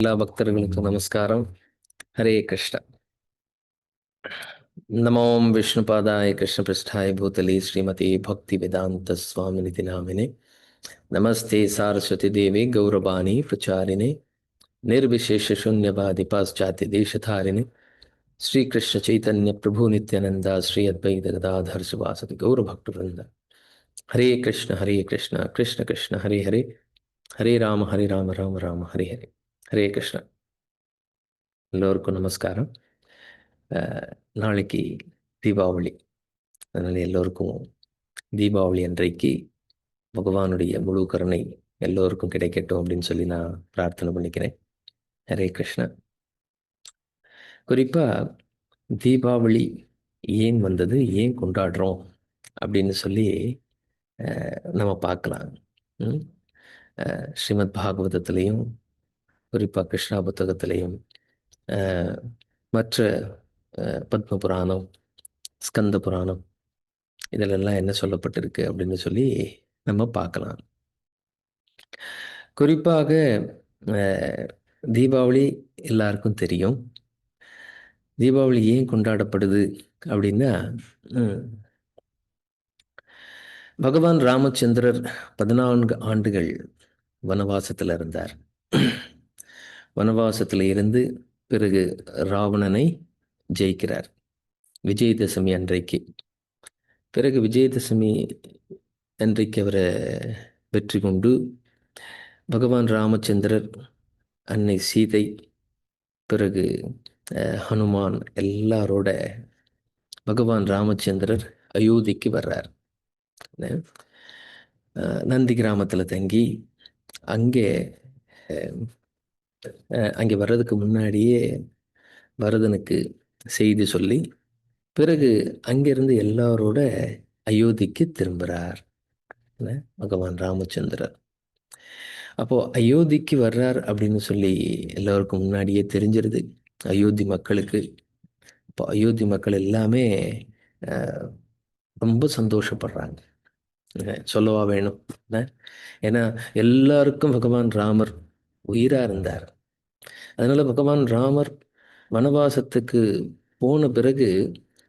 ಎಲ್ಲ ಭಕ್ತರುಗಳಿಗೂ ನಮಸ್ಕಾರ ಹರೇ ಕೃಷ್ಣ ನಮೋಂ ವಿಷ್ಣುಪಾದಾಯ ಕೃಷ್ಣ ಪೃಷ್ಠಾಯ ಭೂತಲಿ ಶ್ರೀಮತಿ ಭಕ್ತಿ ವೇದಾಂತ ಸ್ವಾಮಿನಿತಿ ನಾಮಿನಿ ನಮಸ್ತೆ ಸಾರಸ್ವತಿ ದೇವಿ ಗೌರವಾಣಿ ಪ್ರಚಾರಿಣಿ ನಿರ್ವಿಶೇಷ ಶೂನ್ಯವಾದಿ ಪಾಶ್ಚಾತ್ಯ ದೇಶಧಾರಿಣಿ ಶ್ರೀಕೃಷ್ಣ ಚೈತನ್ಯ ಪ್ರಭು ನಿತ್ಯಾನಂದ ಶ್ರೀ ಅದ್ವೈತ ಗದಾಧರ್ ಸುವಾಸತಿ ಗೌರ ಭಕ್ತವೃಂದ ಹರೇ ಕೃಷ್ಣ ಹರೇ ಕೃಷ್ಣ ಕೃಷ್ಣ ಕೃಷ್ಣ ಹರೇ ಹರೇ ಹರೇ ರಾಮ ಹರೇ ರಾಮ ರಾಮ ರಾಮ ಹರೇ ಹರೇ ஹரே கிருஷ்ணா. எல்லோருக்கும் நமஸ்காரம். நாளைக்கு தீபாவளி. அதனால் எல்லோருக்கும் தீபாவளி அன்றைக்கு பகவானுடைய முழு கருணை எல்லோருக்கும் கிடைக்கட்டும் அப்படின்னு சொல்லி நான் பிரார்த்தனை பண்ணிக்கிறேன். ஹரே கிருஷ்ணா. குறிப்பாக தீபாவளி ஏன் வந்தது? ஏன் கொண்டாடுறோம்? அப்படின்னு சொல்லி நம்ம பார்க்கலாம். ம்? ஸ்ரீமத் பாகவதத்துலேயும் குறிப்பாக கிருஷ்ணா புத்தகத்திலையும் அஹ், மற்ற அஹ், பத்ம புராணம் ஸ்கந்த புராணம் இதிலெல்லாம் என்ன சொல்லப்பட்டிருக்கு அப்படின்னு சொல்லி நம்ம பார்க்கலாம். குறிப்பாக அஹ், தீபாவளி எல்லாருக்கும் தெரியும். தீபாவளி ஏன் கொண்டாடப்படுது அப்படின்னா பகவான் ராமச்சந்திரர் பதினான்கு ஆண்டுகள் வனவாசத்தில் இருந்தார். வனவாசத்தில் இருந்து பிறகு ராவணனை ஜெயிக்கிறார். விஜயதசமி அன்றைக்கு. பிறகு விஜயதசமி அன்றைக்கு அவரை வெற்றி கொண்டு பகவான் ராமச்சந்திரர் அன்னை சீதை பிறகு ஹனுமான் எல்லாரோட பகவான் ராமச்சந்திரர் அயோத்திக்கு வர்றார். நந்தி கிராமத்தில் தங்கி அங்கே அங்கே வர்றதுக்கு முன்னாடியே பரதனுக்கு செய்தி சொல்லி பிறகு அங்கிருந்து எல்லாரோட அயோத்திக்கு திரும்புகிறார் பகவான் ராமச்சந்திரர். அப்போ அயோத்திக்கு வர்றார் அப்படின்னு சொல்லி எல்லோருக்கும் முன்னாடியே தெரிஞ்சிருது. அயோத்தி மக்களுக்கு. இப்போ அயோத்தி மக்கள் எல்லாமே அஹ், ரொம்ப சந்தோஷப்படுறாங்க. சொல்லவா வேணும். ஏன்னா எல்லாருக்கும் பகவான் ராமர் உயிராக இருந்தார். அதனால பகவான் ராமர் வனவாசத்துக்கு போன பிறகு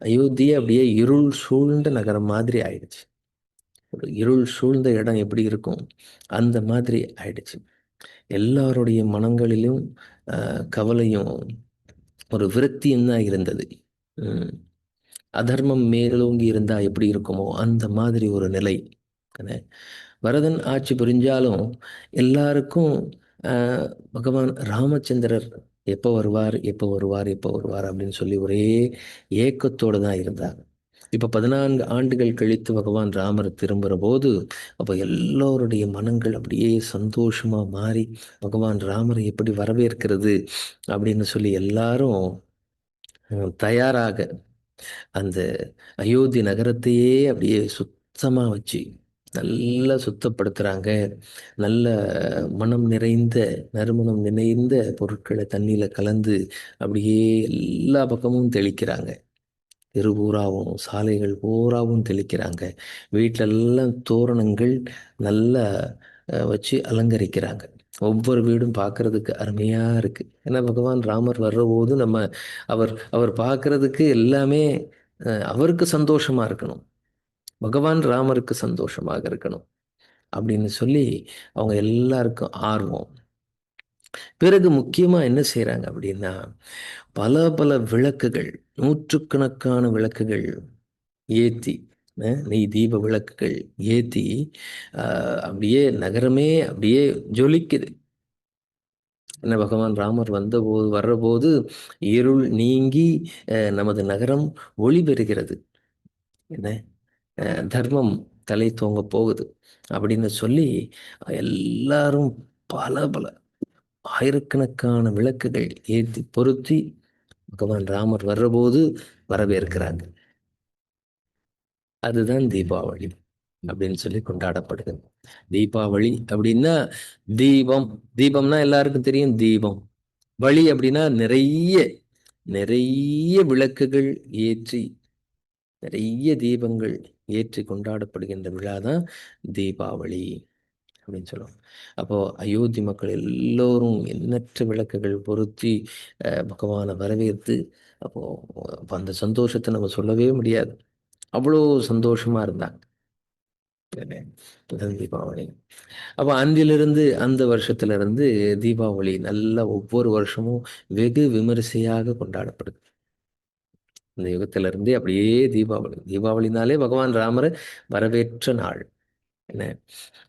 அயோத்தியை அப்படியே இருள் சூழ்ந்த நகரம் மாதிரி ஆயிடுச்சு. ஒரு இருள் சூழ்ந்த இடம் எப்படி இருக்கும்? அந்த மாதிரி ஆயிடுச்சு. எல்லாருடைய மனங்களிலும் கவலையும் ஒரு விரக்தியும் தான் இருந்தது. அதர்மம் மேலோங்கி இருந்தா எப்படி இருக்குமோ அந்த மாதிரி ஒரு நிலை. வரதன் ஆட்சி புரிஞ்சாலும் எல்லாருக்கும் பகவான் ராமச்சந்திரர் எப்போ வருவார் எப்போ வருவார் எப்போ வருவார் அப்படின்னு சொல்லி ஒரே ஏக்கத்தோடு தான் இருந்தார். இப்போ பதினான்கு ஆண்டுகள் கழித்து பகவான் ராமர் திரும்புகிற போது அப்போ எல்லோருடைய மனங்கள் அப்படியே சந்தோஷமாக மாறி பகவான் ராமரை எப்படி வரவேற்கிறது அப்படின்னு சொல்லி எல்லாரும் தயாராக அந்த அயோத்தி நகரத்தையே அப்படியே சுத்தமாக வச்சு நல்லா சுத்தப்படுத்துறாங்க. நல்ல மனம் நிறைந்த நறுமணம் நிறைந்த பொருட்களை தண்ணியில் கலந்து அப்படியே எல்லா பக்கமும் தெளிக்கிறாங்க. தெருபூராவும் சாலைகள் பூராவும் தெளிக்கிறாங்க. வீட்டிலெல்லாம் தோரணங்கள் நல்லா வச்சு அலங்கரிக்கிறாங்க. ஒவ்வொரு வீடும் பார்க்கறதுக்கு அருமையாக இருக்குது ஏன்னா பகவான் ராமர் வர்ற போது நம்ம அவர் அவர் பார்க்கறதுக்கு எல்லாமே அவருக்கு சந்தோஷமாக இருக்கணும். பகவான் ராமருக்கு சந்தோஷமாக இருக்கணும். அப்படின்னு சொல்லி அவங்க எல்லாருக்கும் ஆர்வம். பிறகு முக்கியமா என்ன செய்கிறாங்க அப்படின்னா பல பல விளக்குகள் நூற்றுக்கணக்கான விளக்குகள் ஏத்தி நெய் தீப விளக்குகள் ஏத்தி ஆஹ், அப்படியே நகரமே அப்படியே ஜொலிக்குது. என்ன பகவான் ராமர் வந்தபோது வர்றபோது இருள் நீங்கி அஹ், நமது நகரம் ஒளி பெறுகிறது. என்ன? தர்மம் தலை தூங்க போகுது. அப்படின்னு சொல்லி எல்லாரும் பல பல ஆயிரக்கணக்கான விளக்குகள் ஏற்றி பொருத்தி பகவான் ராமர் வர்றபோது வரவேற்கிறாங்க. அதுதான் தீபாவளி அப்படின்னு சொல்லி கொண்டாடப்படுது தீபாவளி அப்படின்னா தீபம். தீபம்னா எல்லாருக்கும் தெரியும் தீபம். வழி அப்படின்னா நிறைய நிறைய விளக்குகள் ஏற்றி நிறைய தீபங்கள் ஏற்றி கொண்டாடப்படுகின்ற விழா தான் தீபாவளி அப்படின்னு சொல்லுவோம் அப்போ அயோத்தி மக்கள் எல்லோரும் எண்ணற்ற விளக்குகள் பொருத்தி அஹ், பகவானை வரவேற்று அப்போ அப்போ அந்த சந்தோஷத்தை நம்ம சொல்லவே முடியாது. அவ்வளோ சந்தோஷமா இருந்தாங்க. தீபாவளி. அப்போ அன்றிலிருந்து அந்த வருஷத்திலிருந்து தீபாவளி நல்லா ஒவ்வொரு வருஷமும் வெகு விமரிசையாக கொண்டாடப்படுது. இந்த யுகத்திலிருந்தே அப்படியே தீபாவளி தீபாவளினாலே பகவான் ராமரை வரவேற்ற நாள். என்ன?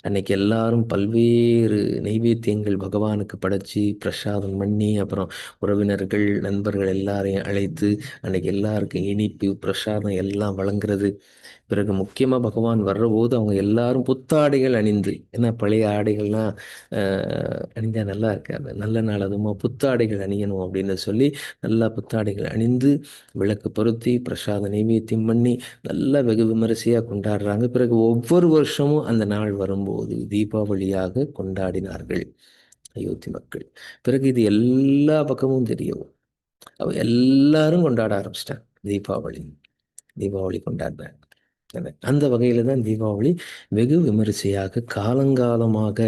அன்னைக்கு எல்லாரும் பல்வேறு நைவேத்தியங்கள் பகவானுக்கு படைச்சி பிரசாதம் பண்ணி அப்புறம் உறவினர்கள் நண்பர்கள் எல்லாரையும் அழைத்து அன்னைக்கு எல்லாருக்கும் இனிப்பு பிரசாதம் எல்லாம் வழங்குறது. பிறகு முக்கியமாக பகவான் வர்றபோது அவங்க எல்லாரும் புத்தாடைகள் அணிந்து ஏன்னா பழைய ஆடைகள்லாம் அணிந்தால் நல்லா இருக்காது. நல்ல நாள் அதுமா புத்தாடைகள் அணியணும் அப்படின்னு சொல்லி நல்லா புத்தாடைகள் அணிந்து விளக்கு பொருத்தி பிரசாத நைவேத்தியம் பண்ணி நல்லா வெகு விமரிசையாக கொண்டாடுறாங்க. பிறகு ஒவ்வொரு வருஷமும் அந்த நாள் வரும்போது தீபாவளியாக கொண்டாடினார்கள் அயோத்தி மக்கள். பிறகு இது எல்லா பக்கமும் தெரியும். அவ எல்லாரும் கொண்டாட ஆரம்பிச்சிட்டாங்க தீபாவளி தீபாவளி கொண்டாடுறாங்க. அந்த வகையில தான் தீபாவளி வெகு விமரிசையாக காலங்காலமாக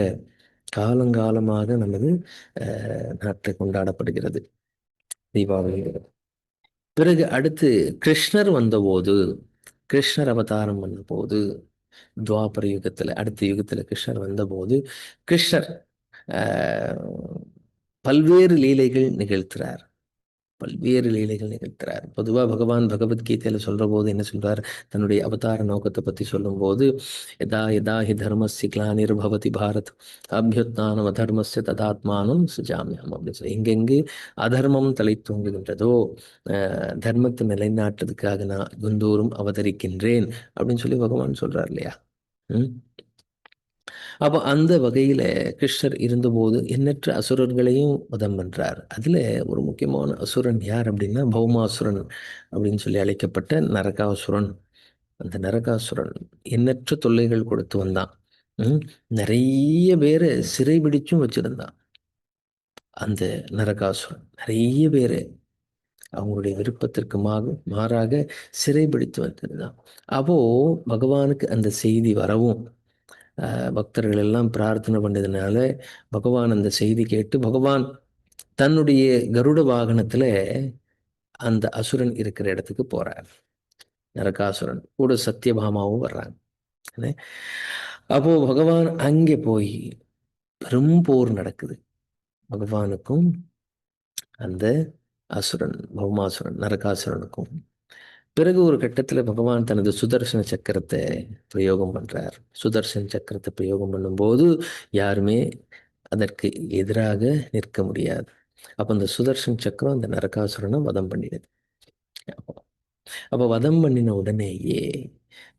காலங்காலமாக நமது அஹ், கொண்டாடப்படுகிறது. தீபாவளி பிறகு அடுத்து கிருஷ்ணர் வந்தபோது கிருஷ்ணர் அவதாரம் வந்தபோது துவாபர யுகத்தில் அடுத்த யுகத்தில் கிருஷ்ணர் வந்தபோது கிருஷ்ணர் பல்வேறு லீலைகள் நிகழ்த்துறார். பல்வேறு லீலைகள் நிகழ்த்துறார். பொதுவாக பகவான் பகவத்கீதையில சொல்ற போது என்ன சொல்றார்? தன்னுடைய அவதார நோக்கத்தை பத்தி சொல்லும்போது எதா எதா ஹி தர்மஸ்ய கிளானிர் பவதி பாரத் அபியுத்தானம் அதர்மஸ்ய ததாத்மானம் சுஜாமியம் அப்படின்னு சொல்லி. எங்கெங்கு அதர்மம் தலை தூங்குகின்றதோ அஹ், தர்மத்தை நிலைநாட்டுறதுக்காக நான் குந்தோறும் அவதரிக்கின்றேன் அப்படின்னு சொல்லி பகவான் சொல்றார் இல்லையா? ம்? அப்போ அந்த வகையில கிருஷ்ணர் இருந்தபோது எண்ணற்ற அசுரர்களையும் வதம் பண்றார். அதுல ஒரு முக்கியமான அசுரன் யார் அப்படின்னா பௌமாசுரன் அப்படின்னு சொல்லி அழைக்கப்பட்ட நரகாசுரன். அந்த நரகாசுரன் எண்ணற்ற தொல்லைகள் கொடுத்து வந்தான். நிறைய பேரை சிறை பிடிச்சும் வச்சிருந்தான். அந்த நரகாசுரன் நிறைய பேர் அவங்களுடைய விருப்பத்திற்கு மாக மாறாக சிறைபிடித்து வந்திருந்தான் அப்போ பகவானுக்கு அந்த செய்தி வரவும் பக்தர்கள் எல்லாம் பிரார்த்தனை பண்ணதுனால பகவான் அந்த செய்தி கேட்டு பகவான் தன்னுடைய கருட வாகனத்துல அந்த அசுரன் இருக்கிற இடத்துக்கு போகிறார் நரகாசுரன். கூட சத்யபாமாவும் வர்றாங்க. அப்போ பகவான் அங்கே போய் பெரும் போர் நடக்குது. பகவானுக்கும் அந்த அசுரன் பௌமாசுரன் நரகாசுரனுக்கும். பிறகு ஒரு கட்டத்தில் பகவான் தனது சுதர்சன சக்கரத்தை பிரயோகம் பண்றார். சுதர்சன சக்கரத்தை பிரயோகம் பண்ணும்போது யாருமே அதற்கு எதிராக நிற்க முடியாது. அப்போ அந்த சுதர்சன் சக்கரம் அந்த நரகாசுரனை வதம் பண்ணிடுது. அப்போ வதம் பண்ணின உடனேயே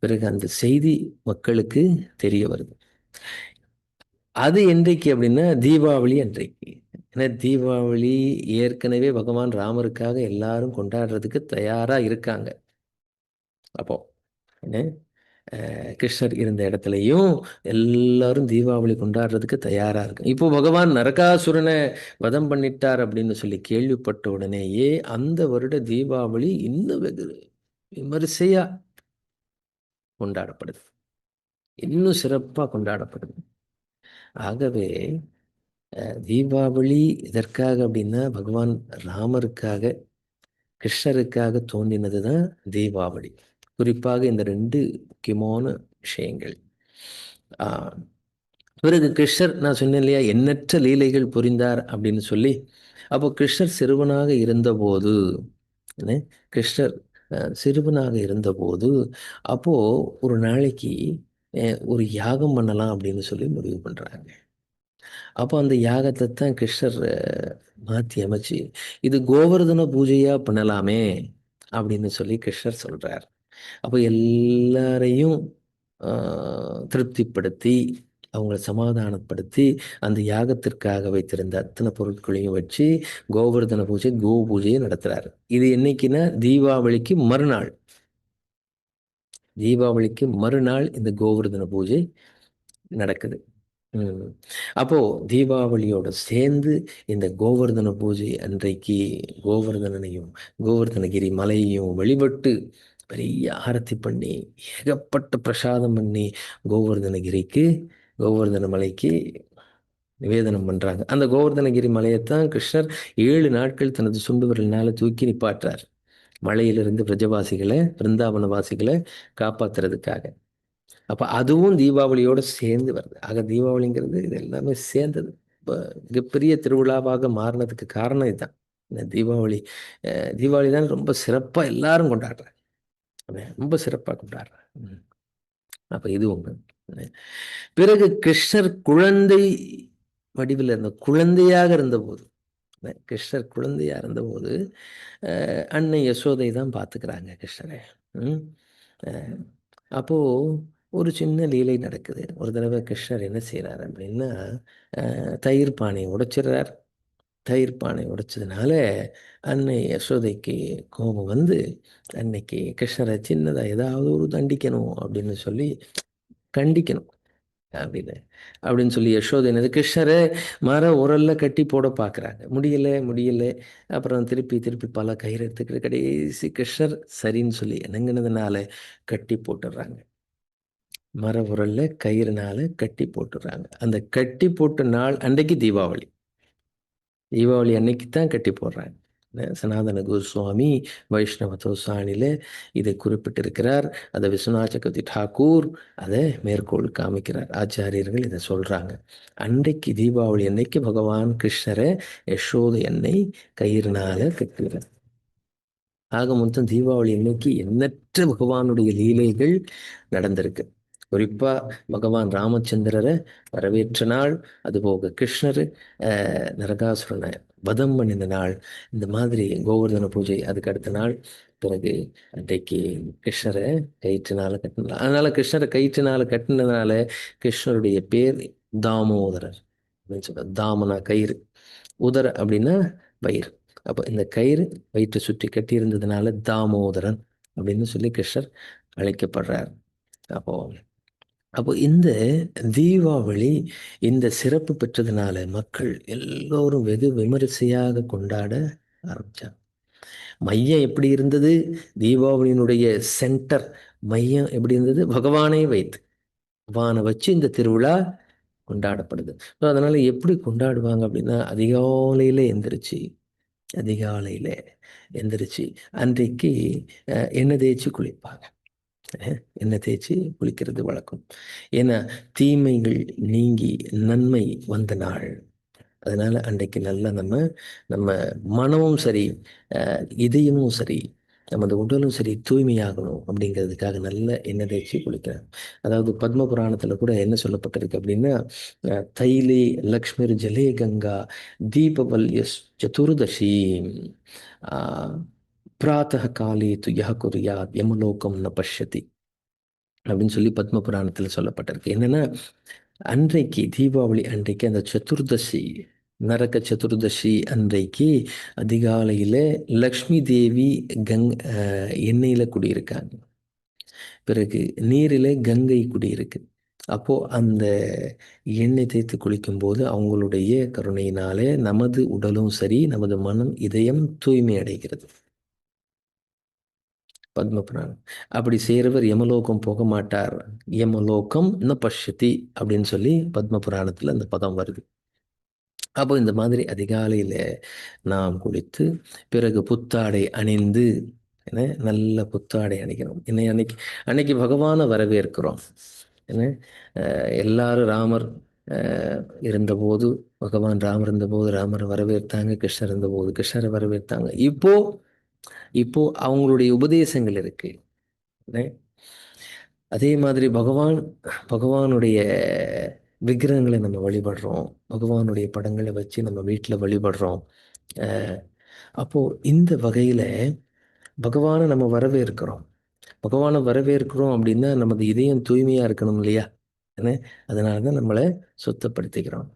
பிறகு அந்த செய்தி மக்களுக்கு தெரிய வருது. அது என்றைக்கு அப்படின்னா தீபாவளி அன்றைக்கு. ஏன்னா தீபாவளி ஏற்கனவே பகவான் ராமருக்காக எல்லாரும் கொண்டாடுறதுக்கு தயாராக இருக்காங்க. அப்போ என்ன? கிருஷ்ணர் இருந்த இடத்துலையும் எல்லாரும் தீபாவளி கொண்டாடுறதுக்கு தயாரா இருக்கு இப்போ பகவான் நரகாசுரனை வதம் பண்ணிட்டார் அப்படின்னு சொல்லி கேள்விப்பட்ட உடனேயே அந்த வருட தீபாவளி இன்னும் வெகு விமரிசையா கொண்டாடப்படுது. இன்னும் சிறப்பா கொண்டாடப்படுது. ஆகவே அஹ், தீபாவளி எதற்காக அப்படின்னா பகவான் ராமருக்காக கிருஷ்ணருக்காக தோன்றினது தான் தீபாவளி. குறிப்பாக இந்த ரெண்டு முக்கியமான விஷயங்கள். பிறகு கிருஷ்ணர் நான் சொன்னேன் இல்லையா எண்ணற்ற லீலைகள் புரிந்தார் அப்படின்னு சொல்லி அப்போ கிருஷ்ணர் சிறுவனாக இருந்தபோது கிருஷ்ணர் சிறுவனாக இருந்தபோது அப்போது ஒரு நாளைக்கு ஒரு யாகம் பண்ணலாம் அப்படின்னு சொல்லி முடிவு பண்ணுறாங்க அப்போ அந்த யாகத்தை தான் கிருஷ்ணர் மாற்றி அமைச்சு இது கோவர்தன பூஜையாக பண்ணலாமே அப்படின்னு சொல்லி கிருஷ்ணர் சொல்கிறார் அப்போ எல்லாரையும் திருப்திப்படுத்தி அவங்களை சமாதானப்படுத்தி அந்த யாகத்திற்காக வைத்திருந்த அத்தனை பொருட்களையும் வச்சு கோவர்தன பூஜை கோ பூஜையை நடத்துறாரு. இது என்னைக்குன்னா தீபாவளிக்கு மறுநாள். தீபாவளிக்கு மறுநாள் இந்த கோவர்தன பூஜை நடக்குது. அப்போ தீபாவளியோட சேர்ந்து இந்த கோவர்தன பூஜை அன்றைக்கு கோவர்தனனையும் கோவர்தனகிரி மலையையும் வழிபட்டு பெரிய ஆரத்தி பண்ணி ஏகப்பட்ட பிரசாதம் பண்ணி கோவர்தனகிரிக்கு கோவர்தன மலைக்கு நிவேதனம் பண்ணுறாங்க அந்த கோவர்தனகிரி மலையைத்தான் கிருஷ்ணர் ஏழு நாட்கள் தனது சுண்டு விரலினால் தூக்கி நிப்பாட்டுறார். மலையிலிருந்து பிரஜவாசிகளை பிருந்தாவனவாசிகளை காப்பாற்றுறதுக்காக அப்போ அதுவும் தீபாவளியோடு சேர்ந்து வருது. ஆக தீபாவளிங்கிறது இது எல்லாமே சேர்ந்தது. இப்போ மிகப்பெரிய திருவிழாவாக மாறினதுக்கு காரணம் இதுதான். இந்த தீபாவளி தீபாவளி தான் ரொம்ப சிறப்பாக எல்லாரும் கொண்டாடுறாங்க. ரொம்ப சிறப்பாக கொண்டாடுறாங்க அப்போ இது ஒன்று பிறகு கிருஷ்ணர் குழந்தை வடிவில் இருந்த குழந்தையாக இருந்தபோது கிருஷ்ணர் குழந்தையாக இருந்தபோது அன்னை யசோதை தான் பார்த்துக்கிறாங்க கிருஷ்ணரை. ம். ஒரு சின்ன லீலை நடக்குது. ஒரு தடவை கிருஷ்ணர் என்ன செய்கிறார் அப்படின்னா தயிர் பானையை உடைச்சிடுறார். தயிர் பானை உடைச்சதுனால அன்னை யசோதைக்கு கோபம் வந்து அன்னைக்கு கிருஷ்ணரை சின்னதாக ஏதாவது ஒரு தண்டிக்கணும் அப்படின்னு சொல்லி கண்டிக்கணும் அப்படின்னு அப்படின்னு சொல்லி யசோதை என்னது கிருஷ்ணரை மர உரல்ல கட்டி போட பார்க்குறாங்க முடியலை முடியலை. அப்புறம் திருப்பி திருப்பி பல கயிறு எடுத்துக்கிட்டு கடைசி கிருஷ்ணர் சரின்னு சொல்லி இணங்கினதுனால கட்டி போட்டுடுறாங்க மர உரல்ல கயிறுனால கட்டி போட்டுடுறாங்க அந்த கட்டி போட்ட நாள் அன்றைக்கு தீபாவளி. தீபாவளி அன்னைக்கு தான் கட்டி போடுறாங்க. சனாதன கோஸ்வாமி வைஷ்ணவ தோசானில இதை குறிப்பிட்டிருக்கிறார். அதை விஸ்வநாத் சக்கரவர்த்தி டாக்கூர் அதை மேற்கோள் காமிக்கிறார். ஆச்சாரியர்கள் இதை சொல்றாங்க. அன்றைக்கு தீபாவளி அன்னைக்கு பகவான் கிருஷ்ணரை யசோதை அன்னை கயிறுனால கட்டுகிறார். ஆக மொத்தம் தீபாவளி அன்னைக்கு எண்ணற்ற பகவானுடைய லீலைகள் நடந்திருக்கு. குறிப்பாக பகவான் ராமச்சந்திரரை வரவேற்ற நாள் அதுபோக கிருஷ்ணர் நரகாசுரனை வதம் பண்ணின நாள் இந்த மாதிரி கோவர்தன பூஜை அதுக்கு அடுத்த நாள். பிறகு அன்றைக்கு கிருஷ்ணரை கயிற்றுனால கட்டினால அதனால கிருஷ்ணரை கயிற்றுனால கட்டினதுனால கிருஷ்ணருடைய பேர் தாமோதரர் அப்படின்னு சொல்ற தாமனா கயிறு. உதர அப்படின்னா வயிறு. அப்போ இந்த கயிறு வயிற்றை சுற்றி கட்டி இருந்ததுனால தாமோதரன் அப்படின்னு சொல்லி கிருஷ்ணர் அழைக்கப்படுறார். அப்போ அப்போ இந்த தீபாவளி இந்த சிறப்பு பெற்றதுனால மக்கள் எல்லோரும் வெகு விமரிசையாக கொண்டாட ஆரம்பித்தாங்க மையம் எப்படி இருந்தது? தீபாவளியினுடைய சென்டர் மையம் எப்படி இருந்தது? பகவானை வைத்து. பகவானை வச்சு இந்த திருவிழா கொண்டாடப்படுது. ஸோ அதனால எப்படி கொண்டாடுவாங்க அப்படின்னா அதிகாலையில எந்திரிச்சு அதிகாலையில எந்திரிச்சு அன்றைக்கு எண்ணெய் தேய்ச்சி குளிப்பாங்க. எண்ணெய் தேய்ச்சி குளிக்கிறது வழக்கம். ஏன்னா தீமைகள் நீங்கி நன்மை வந்த நாள். அதனால அன்றைக்கு நல்லா நம்ம நம்ம மனமும் சரி இதயமும் சரி நமது உடலும் சரி தூய்மையாகணும் அப்படிங்கிறதுக்காக நல்ல எண்ணெய் தேய்ச்சி குளிக்கிறேன். அதாவது பத்ம புராணத்துல கூட என்ன சொல்லப்பட்டிருக்கு அப்படின்னா தைலி லக்ஷ்மி ஜலே கங்கா தீபவல்ய சதுர்தசி பிராத்தக காலே து யः குர்யாத் யமலோகம் ந பஷ்யதி. அப்படின்னு சொல்லி பத்ம புராணத்தில் சொல்லப்பட்டிருக்கு. என்னென்னா அன்றைக்கு தீபாவளி அன்றைக்கு அந்த சதுர்தசி நரக சதுர்தசி அன்றைக்கு அதிகாலையில் லக்ஷ்மி தேவி கங் எண்ணெயில் குடியிருக்காங்க. பிறகு நீரில் கங்கை குடியிருக்கு. அப்போது அந்த எண்ணெய் தேய்த்து குளிக்கும்போது அவங்களுடைய கருணையினாலே நமது உடலும் சரி நமது மனம் இதயம் தூய்மை அடைகிறது. பத்மபுராணம் அப்படி செய்கிறவர் யமலோகம் போக மாட்டார். யமலோகம் ந பஷ்யதி அப்படின்னு சொல்லி பத்ம புராணத்தில் அந்த பதம் வருது. அப்போ இந்த மாதிரி அதிகாலையில் நாம் குளித்து பிறகு புத்தாடை அணிந்து என்ன நல்ல புத்தாடை அணிக்கிறோம் என்ன அன்னைக்கு அன்னைக்கு பகவானை வரவேற்கிறோம். என்ன எல்லாரும் ராமர் இருந்தபோது பகவான் ராமர் இருந்தபோது ராமரை வரவேற்றாங்க கிருஷ்ணர் இருந்தபோது கிருஷ்ணரை வரவேற்றாங்க. இப்போ இப்போ அவங்களுடைய உபதேசங்கள் இருக்கு. அதே மாதிரி பகவான் பகவானுடைய விக்கிரகங்களை நம்ம வழிபடுறோம். பகவானுடைய படங்களை வச்சு நம்ம வீட்டில் வழிபடுறோம். அஹ் அப்போ இந்த வகையில பகவானை நம்ம வரவேற்கிறோம். பகவானை வரவேற்கிறோம் அப்படின்னா நமது இதயம் தூய்மையா இருக்கணும் இல்லையா? என்ன? அதனால தான் நம்மளை சுத்தப்படுத்திக்கிறோம்.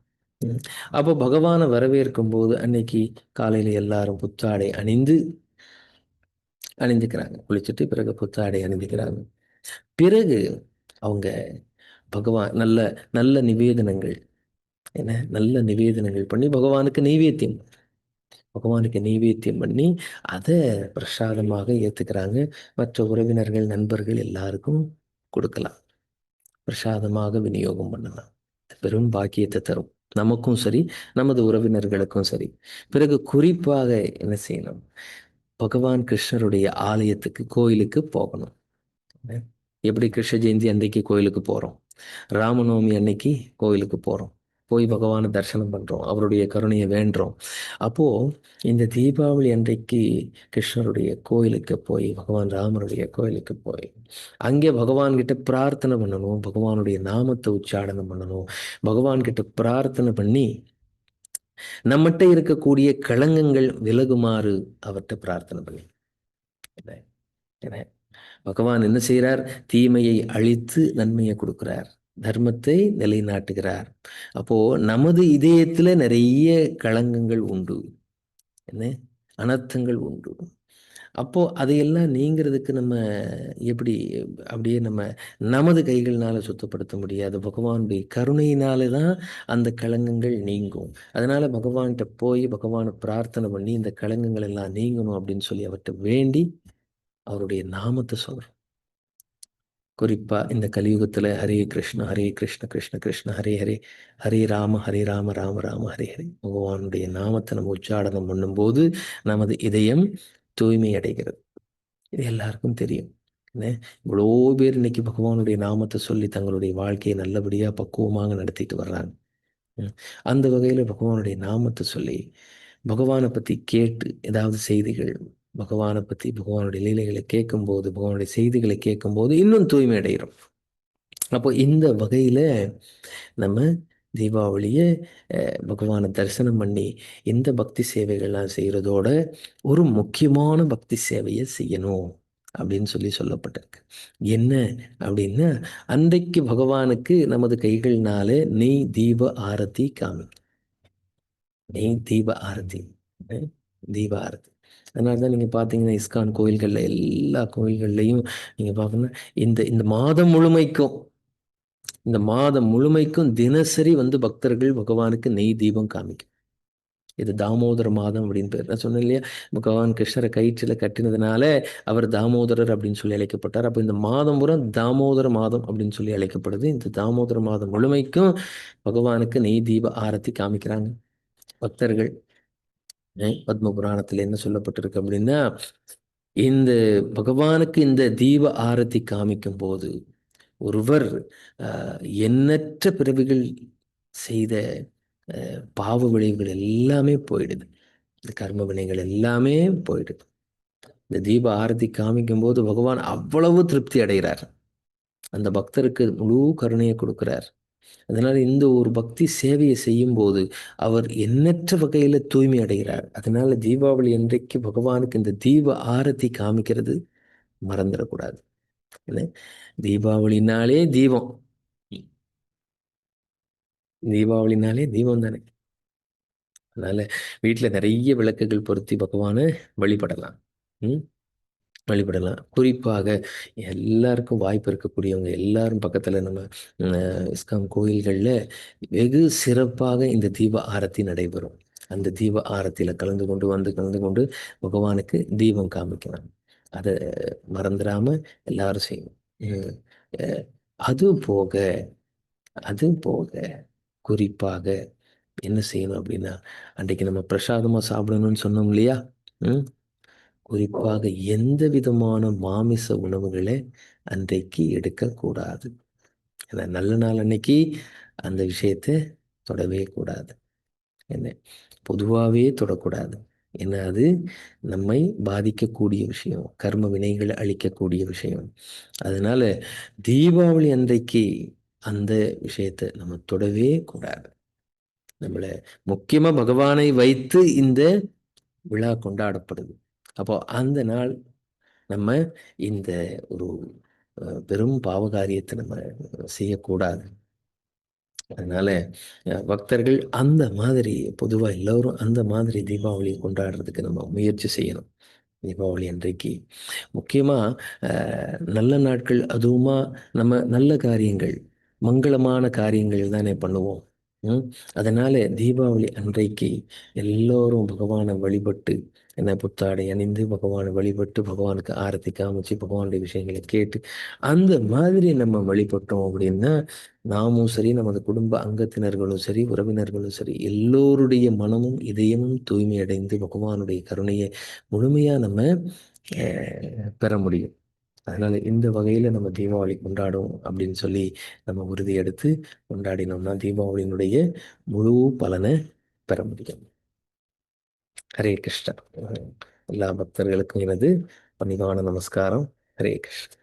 அப்போ பகவானை வரவேற்கும் போது அன்னைக்கு காலையில எல்லாரும் புத்தாடை அணிந்து அணிந்துக்கிறாங்க குளிச்சுட்டு பிறகு புத்தாடை அணிந்துக்கிறாங்க பிறகு அவங்க பகவான் நல்ல நல்ல நிவேதனங்கள். என்ன? நல்ல நிவேதனங்கள் பண்ணி பகவானுக்கு நைவேத்தியம் பகவானுக்கு நைவேத்தியம் பண்ணி அதை பிரசாதமாக ஏத்துக்கிறாங்க. மற்ற உறவினர்கள் நண்பர்கள் எல்லாருக்கும் கொடுக்கலாம். பிரசாதமாக விநியோகம் பண்ணலாம். பெரும் பாக்கியத்தை தரும். நமக்கும் சரி நமது உறவினர்களுக்கும் சரி. பிறகு குறிப்பாக என்ன செய்யணும்? பகவான் கிருஷ்ணருடைய ஆலயத்துக்கு கோயிலுக்கு போகணும். எப்படி கிருஷ்ண ஜெயந்தி அன்றைக்கு கோயிலுக்கு போகிறோம் ராமநவமி அன்னைக்கு கோயிலுக்கு போகிறோம் போய் பகவானை தரிசனம் பண்ணுறோம் அவருடைய கருணையை வேண்டுறோம் அப்போது இந்த தீபாவளி அன்றைக்கு கிருஷ்ணருடைய கோயிலுக்கு போய் பகவான் ராமருடைய கோயிலுக்கு போய் அங்கே பகவான்கிட்ட பிரார்த்தனை பண்ணணும். பகவானுடைய நாமத்தை உச்சாடனம் பண்ணணும். பகவான்கிட்ட பிரார்த்தனை பண்ணி நம்மகிட்ட இருக்கக்கூடிய களங்கங்கள் விலகுமாறு அவர்கிட்ட பிரார்த்தனை பண்ணி. பகவான் என்ன செய்கிறார் தீமையை அழித்து நன்மையை கொடுக்கிறார். தர்மத்தை நிலைநாட்டுகிறார். அப்போ நமது இதயத்துல நிறைய களங்கங்கள் உண்டு. என்ன? அனர்த்தங்கள் உண்டு. அப்போ அதையெல்லாம் நீங்கிறதுக்கு நம்ம எப்படி அப்படியே நம்ம நமது கைகள்னால சுத்தப்படுத்த முடியாது? பகவானுடைய கருணையினால தான் அந்த களங்கங்கள் நீங்கும். அதனால பகவான்கிட்ட போய் பகவானை பிரார்த்தனை பண்ணி இந்த களங்கங்கள் எல்லாம் நீங்கணும் அப்படின்னு சொல்லி அவர்கிட்ட வேண்டி அவருடைய நாமத்தை சொல்றோம். குறிப்பா இந்த கலியுகத்துல ஹரே கிருஷ்ண ஹரே கிருஷ்ண கிருஷ்ண கிருஷ்ண ஹரே ஹரே ஹரே ராம ஹரே ராம ராம ராம ஹரே ஹரே. பகவானுடைய நாமத்தை நம்ம உச்சாடனம் பண்ணும்போது நமது இதயம் தூய்மை அடைகிறது இது எல்லாருக்கும் தெரியும். என்ன? இவ்வளோ பேர் இன்னைக்கு பகவானுடைய நாமத்தை சொல்லி தங்களுடைய வாழ்க்கையை நல்லபடியாக பக்குவமாக நடத்திட்டு வர்றாங்க. அந்த வகையில் பகவானுடைய நாமத்தை சொல்லி பகவானை பற்றி கேட்டு ஏதாவது செய்திகள் பகவானை பற்றி பகவானுடைய லீலைகளை கேட்கும்போது பகவானுடைய செய்திகளை கேட்கும்போது இன்னும் தூய்மை அடைகிறோம் அப்போ இந்த வகையில் நம்ம தீபாவளியை பகவானை தரிசனம் பண்ணி இந்த பக்தி சேவைகள்லாம் செய்கிறதோட ஒரு முக்கியமான பக்தி சேவையை செய்யணும் அப்படின்னு சொல்லி சொல்லப்பட்டிருக்கு. என்ன அப்படின்னா அன்றைக்கு பகவானுக்கு நமது கைகள்னால நெய் தீப ஆரத்தி காமி. நெய் தீப ஆரத்தி. தீப ஆரத்தி. அதனால தான் நீங்கள் பார்த்தீங்கன்னா இஸ்கான் கோயில்களில் எல்லா கோயில்கள்லையும் நீங்கள் பார்க்கணும் இந்த இந்த மாதம் முழுமைக்கும் இந்த மாதம் முழுமைக்கும் தினசரி வந்து பக்தர்கள் பகவானுக்கு நெய் தீபம் காமிக்கும். இது தாமோதர மாதம் அப்படின்னு பேர். நான் சொன்னேன் இல்லையா? பகவான் கிருஷ்ணரை கயிற்றில் கட்டினதுனால அவர் தாமோதரர் அப்படின்னு சொல்லி அழைக்கப்பட்டார். அப்போ இந்த மாதம் பூரா தாமோதர மாதம் அப்படின்னு சொல்லி அழைக்கப்படுது. இந்த தாமோதர மாதம் முழுமைக்கும் பகவானுக்கு நெய் தீப ஆரத்தி காமிக்கிறாங்க. பக்தர்கள். பத்ம புராணத்தில் என்ன சொல்லப்பட்டிருக்கு அப்படின்னா இந்த பகவானுக்கு இந்த தீப ஆரத்தி காமிக்கும் போது ஒருவர் எண்ணற்ற பிறவிகள் செய்த பாவ விளைவுகள் எல்லாமே போயிடுது. இந்த கர்ம வினைகள் எல்லாமே போயிடுது. இந்த தீப ஆரத்தி காமிக்கும் போது பகவான் அவ்வளவு திருப்தி அடைகிறார். அந்த பக்தருக்கு முழு கருணையை கொடுக்கிறார். அதனால இந்த ஒரு பக்தி சேவையை செய்யும் போது அவர் எண்ணற்ற வகையில தூய்மை அடைகிறார். அதனால தீபாவளி அன்றைக்கு பகவானுக்கு இந்த தீப ஆரத்தி காமிக்கிறது மறந்துடக்கூடாது. தீபாவளினாலே தீபம். தீபாவளினாலே தீபம் தானே. அதனால வீட்டுல நிறைய விளக்குகள் பொருத்தி பகவானை வழிபடலாம். உம் வழிபடலாம். குறிப்பாக எல்லாருக்கும் வாய்ப்பு இருக்கக்கூடியவங்க எல்லாரும் பக்கத்தில் நம்ம இஸ்காம் கோயில்களில் வெகு சிறப்பாக இந்த தீப ஆரத்தி நடைபெறும். அந்த தீப ஆரத்தியில் கலந்து கொண்டு வந்து கலந்து கொண்டு பகவானுக்கு தீபம் காமிக்கலாம். அதை மறந்துடாம எல்லாரும் செய்யணும் அது போக அது போக குறிப்பாக என்ன செய்யணும் அப்படின்னா அன்றைக்கு நம்ம பிரசாதமாக சாப்பிடணும்னு சொன்னோம் இல்லையா? குறிப்பாக எந்த விதமான மாமிச உணவுகளை அன்றைக்கு எடுக்கக்கூடாது. ஏன்னா நல்ல நாள் அன்னைக்கு அந்த விஷயத்தை தொடவே கூடாது. என்ன? பொதுவாகவே தொடக்கூடாது. ஏன்னா அது நம்மை பாதிக்கக்கூடிய விஷயம். கர்ம வினைகளை அழிக்கக்கூடிய விஷயம். அதனால தீபாவளி அன்றைக்கு அந்த விஷயத்தை நம்ம தொடவே கூடாது. நம்மளை முக்கியமாக பகவானை வைத்து இந்த விழா கொண்டாடப்படுது. அப்போ அந்த நாள் நம்ம இந்த ஒரு பெரும் பாவகாரியத்தை நம்ம செய்யக்கூடாது. அதனால பக்தர்கள் அந்த மாதிரி பொதுவாக எல்லோரும் அந்த மாதிரி தீபாவளியை கொண்டாடுறதுக்கு நம்ம முயற்சி செய்யணும். தீபாவளி அன்றைக்கு. முக்கியமாக நல்ல நாட்கள் அதுவுமா நம்ம நல்ல காரியங்கள் மங்களமான காரியங்கள் தானே பண்ணுவோம். ம். அதனால தீபாவளி அன்றைக்கு எல்லோரும் பகவானை வழிபட்டு என்ன புத்தாடை அணிந்து பகவானை வழிபட்டு பகவானுக்கு ஆரத்தி காமிச்சு பகவானுடைய விஷயங்களை கேட்டு அந்த மாதிரி நம்ம வழிபட்டோம் அப்படின்னா நாமும் சரி நமது குடும்ப அங்கத்தினர்களும் சரி உறவினர்களும் சரி எல்லோருடைய மனமும் இதயமும் தூய்மையடைந்து பகவானுடைய கருணையை முழுமையா நம்ம அஹ், பெற முடியும். அதனால இந்த வகையில் நம்ம தீபாவளி கொண்டாடும் அப்படின்னு சொல்லி நம்ம உறுதி எடுத்து கொண்டாடினோம்னா தீபாவளியினுடைய முழு பலனை பெற முடியும். ஹரே கிருஷ்ணா. எல்லா பக்தர்களுக்கும் எனது பணிவான நமஸ்காரம். ஹரே கிருஷ்ணா.